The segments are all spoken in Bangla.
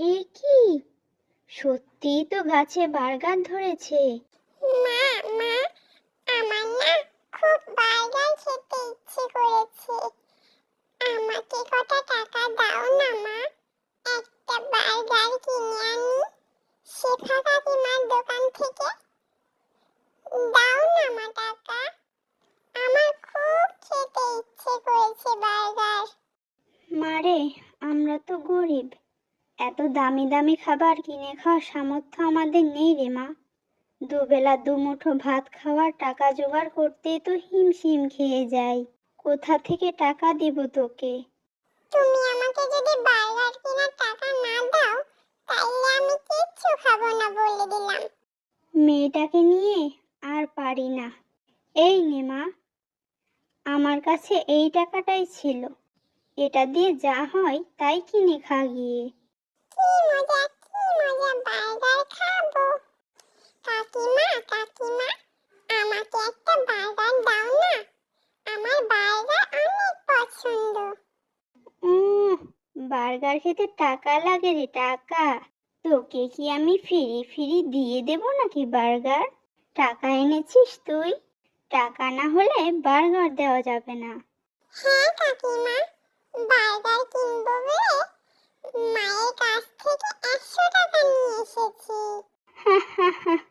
এ কি? সত্যিই তো গাছে বার্গার ধরেছে। মা মা আমার না খুব বার্গার খেতে ইচ্ছে করেছে। আমাকে কটা টাকা দাও না মা। একটা বার্গার কিনে আনি। শেফা কাকিমার দোকান থেকে। দাও না মা টাকা। আমার খুব খেতে ইচ্ছে করেছে বার্গার মারে আমরা তো গরিব। এত দামি দামি খাবার কিনে খাওয়ার সামর্থ্য আমাদের নেই রে মা। দুবেলা দুমুঠো ভাত খাওয়ার টাকা জোগাড় করতেই তো হিমশিম খেয়ে যাই। কোথা থেকে টাকা দিব তোকে? তুমি আমাকে যদি বার্গার কেনার টাকা না দাও তাইলে আমি কিচ্ছু খাব না বলে দিলাম। মেয়েটাকে নিয়ে আর পারি না। এই নে মা আমার কাছে এই টাকাটাই ছিল। এটা দিয়ে যা হয় তাই কিনে খা গিয়ে। মজা কি মজা বার্গার খাব কাকিমা কাকিমা আমাকে একটা বার্গার দাও না আমার বার্গার অনেক পছন্দ বার্গার খেতে টাকা লাগে রে টাকা। তোকে কি আমি ফিরি ফিরি দিয়ে দেবো নাকি বার্গার? টাকা এনেছিস তুই? টাকা না হলে বার্গার দেওয়া যাবে না। হ্যাঁ কাকিমা, বার্গার কিনবো বলে মায়ের কাছ থেকে একশো টাকা নিয়ে এসেছি।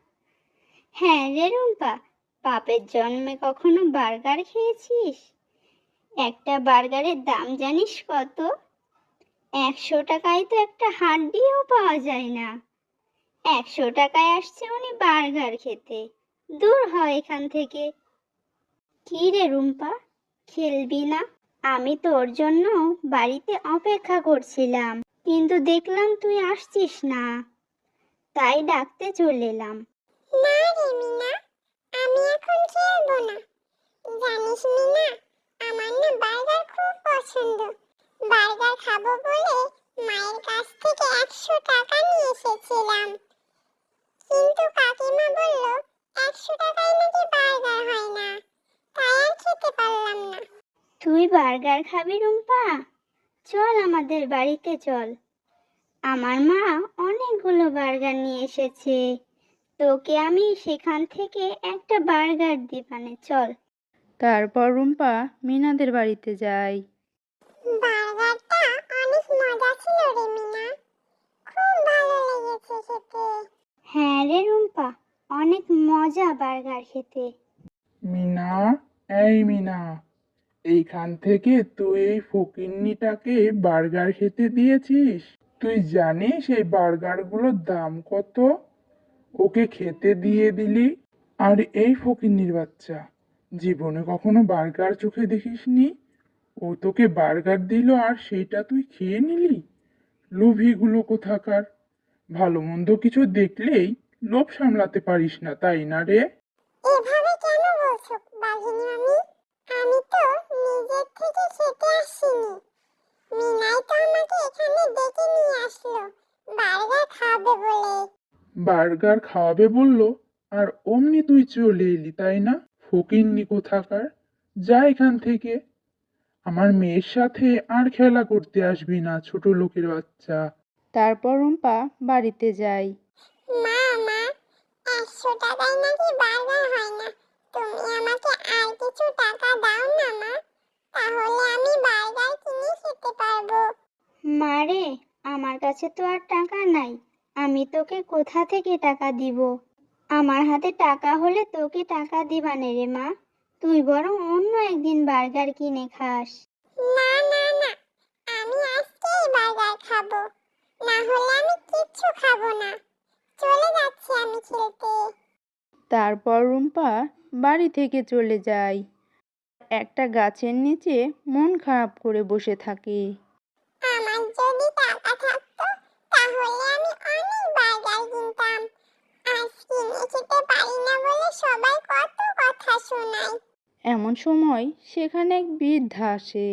হ্যাঁ রে রুম্পা, বাপের জন্মে কখনো বার্গার খেয়েছিস? একটা বার্গারের দাম জানিস কত? একশো টাকায় তো একটা হাড্ডিও পাওয়া যায় না। একশো টাকায় আসছে উনি বার্গার খেতে। দূর হয় এখান থেকে। কি রে রুম্পা, খেলবি না? আমি তোর জন্য বাড়িতে অপেক্ষা করছিলাম। কিন্তু দেখলাম তুই আসছিস না। তাই ডাকতে চলে এলাম। না রে মিনা আমি এখন খেলব না। জানিস মিনা আমার না বার্গার খুব পছন্দ। বার্গার খাব বলে মায়ের কাছ থেকে একশো টাকা নিয়ে এসেছিলাম। কিন্তু কাকিমা বলল একশো টাকায় নাকি বার্গার হয় না। তাই আর খেতে পারলাম না। তুই বার্গার খাবি রুম্পা? চল আমাদের বাড়িতে চল। আমার মা অনেকগুলো বার্গার নিয়ে এসেছে। তোকে আমি সেখান থেকে একটা বার্গার দিবানে চল। তারপর রুম্পা মিনাদের বাড়িতে যায়। বার্গারটা অনেক মজা ছিল রে মিনা। খুব ভালো লেগেছে খেতে। হ্যাঁ রে রুম্পা অনেক মজা বার্গার খেতে। মিনা এই মিনা। এইখান থেকে তুই এই ফকিন্নিটাকে বার্গার খেতে দিয়েছিস? তুই জানিস এই বার্গারগুলোর দাম কত? ওকে খেতে দিয়ে দিলি? আর এই ফকিন্নির বাচ্চা, জীবনে কখনো বার্গার চোখে দেখিসনি? ও তোকে বার্গার দিল আর সেটা তুই খেয়ে নিলি? লোভীগুলো কোথাকার? ভালো মন্দ কিছু দেখলেই লোভ সামলাতে পারিস না, তাই না রে? এভাবে কেন বলছো, বাঘিনী আমি? আমি তো নিজের থেকে খেতে আসিনি। মিনাই তো আমাকে এখানে ডেকে নিয়ে আসলো। বার্গার খাবে বলে। বার্গার খাওয়াবে বলল আর অমনি তুই চলে এলি তাই না? ফকিন্নি কোথাকার? যা এখান থেকে। আমার মেয়ের সাথে আর খেলা করতে আসবি না ছোট লোকের বাচ্চা। তারপর রুম্পা বাড়িতে যায়। মা মা একশো টাকায় নাকি বার্গার হয় না তুমি আমাকে আর কিছু টাকা দাও না মা তাহলে আমি বার্গার কিনে খেতে পারব মারে আমার কাছে তো আর টাকা নাই। আমি তোকে কোথা থেকে টাকা দিব? আমার হাতে টাকা হলে তোকে টাকা দিবানে রে মা। তুই বরং অন্য একদিন বার্গার কিনে খাস। না না না। আমি আজকেই বার্গার খাব। না হলে আমি কিচ্ছু খাব না। চলে যাচ্ছি আমি খেলতে তারপর রুম্পা বাড়ি থেকে চলে যায়। একটা গাছের নিচে মন খারাপ করে বসে থাকে। আমার যদি টাকা থাকতো তাহলে আমি অনেক বার্গার কিনতাম। আজ কিনে খেতে পারি না বলে সবাই কত কথা শোনায়। এমন সময় সেখানে এক বৃদ্ধা আসে।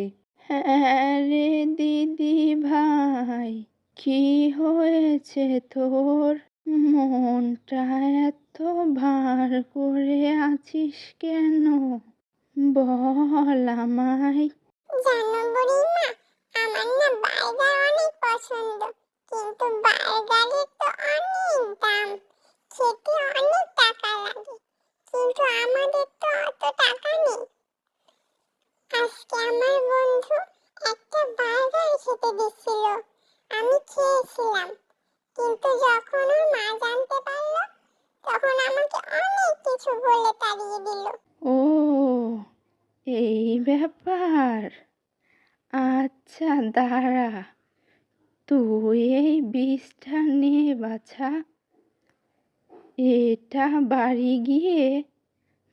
হ্যাঁ রে দিদি ভাই কি হয়েছে তোর? মনটা এত ভার করে আছিস কেন? বল আমায়। জানো বুড়িমা আমার না অনেক পছন্দ, কিন্তু বার্গারের তো অনেক দাম। খেতে অনেক টাকা লাগে, কিন্তু আমাদের তো অত টাকা নেই। আজকে আমার বন্ধু একটা বার্গার খেতে দিচ্ছিল আমি খেয়েছিলাম, কিন্তু যখন ওর মা জানতে পারল, তখন আমাকে অনেক কিছু বলে তাড়িয়ে দিল। ও এই ব্যাপার। আচ্ছা দাঁড়া। তুই এই বীজটা নে, বাছা। এটা বাড়ি গিয়ে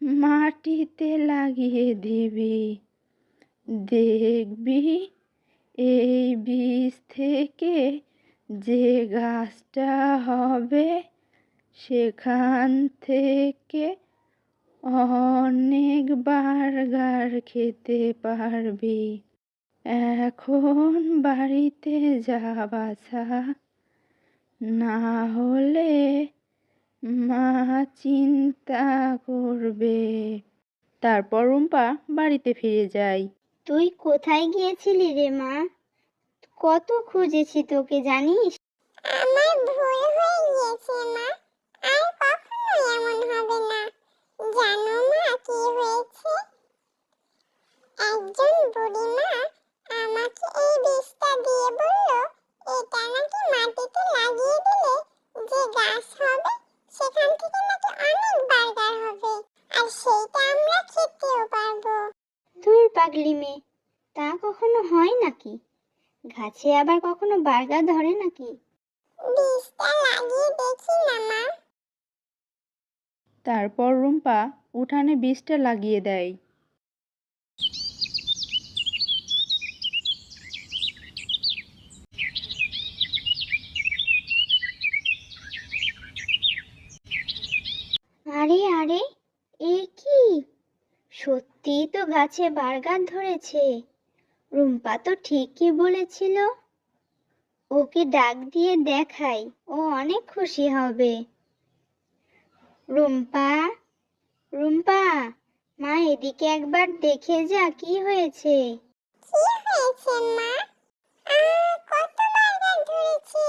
মাটিতে লাগিয়ে দিবি। দেখবি, এই বীজ থেকে যে গাছটা হবে, সেখান থেকে অনেক বার্গার খেতে পারবি। এখন বাড়িতে যা বাছা না হলে মা চিন্তা করবে। তারপর রুম্পা বাড়িতে ফিরে যায়। তুই কোথায় গিয়েছিলি রে মা? কত খুঁজেছি তোকে জানিস? আমার ভুল হয়ে গিয়েছে মা আর কখনো এমন হবে না জানো মা কি হয়েছে একজন বুড়িমা আমাকে এই বীজটা দিয়ে বলল এটা নাকি মাটিতে লাগিয়ে দিলে যে গাছ হবে সেখান থেকে নাকি অনেক বার্গার হবে আর সেইটা আমরা খেতেও পারব দূর পাগলি মেয়ে। তা কখনো হয় নাকি? গাছে আবার কখনো বার্গা ধরে নাকি? বীজটা লাগিয়ে দেখি না মা। তারপর রুম্পা উঠানে বিষটা লাগিয়ে দেয় আরে আরে এ কি সত্যিই তো গাছে বার্গার ধরেছে। রুম্পা তো ঠিকই বলেছিল। ওকে ডাক দিয়ে দেখাই ও অনেক খুশি হবে। রুম্পা রুম্পা মা এদিকে একবার দেখে যা কি হয়েছে। কি হয়েছে মা? কত বার্গার ধরেছে।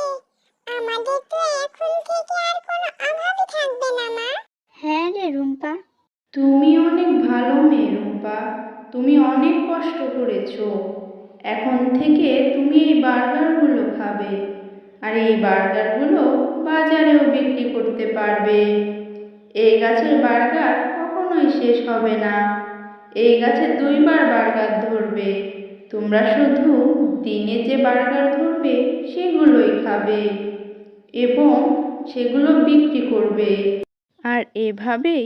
আমাদের তো এখন থেকে আর কোনো অভাবই থাকবে না মা। হ্যাঁ রে রুম্পা তুমি অনেক ভালো মেয়ে রুম্পা তুমি অনেক কষ্ট করেছ। এখন থেকে তুমি এই বার্গারগুলো খাবে। আর এই বার্গারগুলো বাজারেও বিক্রি করতে পারবে। এই গাছের বার্গার কখনোই শেষ হবে না। এই গাছে দুইবার বার্গার ধরবে। তোমরা শুধু দিনে যে বার্গার ধরবে, সেগুলোই খাবে। এবং সেগুলো বিক্রি করবে। আর এভাবেই